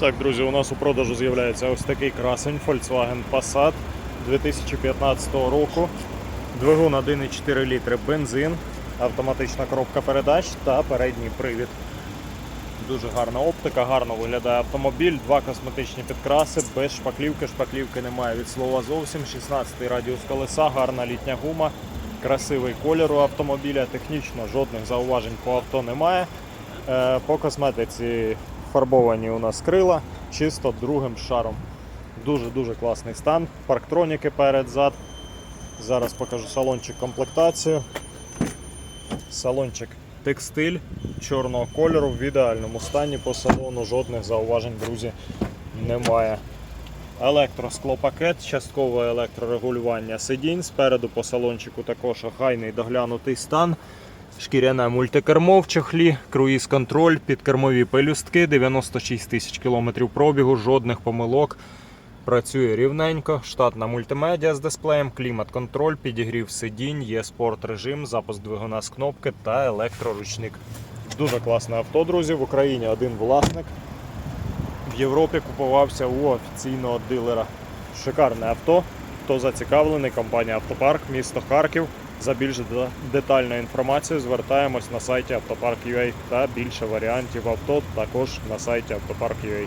Так, друзі, у нас у продажу з'являється ось такий красень Volkswagen Passat 2015 року. Двигун 1,4 літри бензин, автоматична коробка передач та передній привід. Дуже гарна оптика, гарно виглядає автомобіль, два косметичні підкраси, без шпаклівки. Шпаклівки немає від слова зовсім. 16 радіус колеса, гарна літня гума, красивий колір у автомобіля. Технічно жодних зауважень по авто немає. Е, По косметиці фарбовані у нас крила чисто другим шаром. Дуже-дуже класний стан. Парктроніки перед зад. Зараз покажу салончик комплектацію. Салончик текстиль чорного кольору в ідеальному стані по салону. Жодних зауважень, друзі, немає. Електросклопакет, часткове електрорегулювання сидінь. Спереду по салончику також охайний доглянутий стан. Шкіряне мультикермо в чохлі, круїз-контроль, підкермові пелюстки, 96 тисяч кілометрів пробігу, жодних помилок. Працює рівненько, штатна мультимедіа з дисплеєм, клімат-контроль, підігрів сидінь, є спорт режим, запуск двигуна з кнопки та електроручник. Дуже класне авто, друзі. В Україні один власник. В Європі купувався у офіційного дилера. Шикарне авто. Хто зацікавлений, компанія Автопарк, місто Харків. За більш де- детальною інформацією звертаємось на сайті Автопарк.ua та більше варіантів авто також на сайті Автопарк.ua.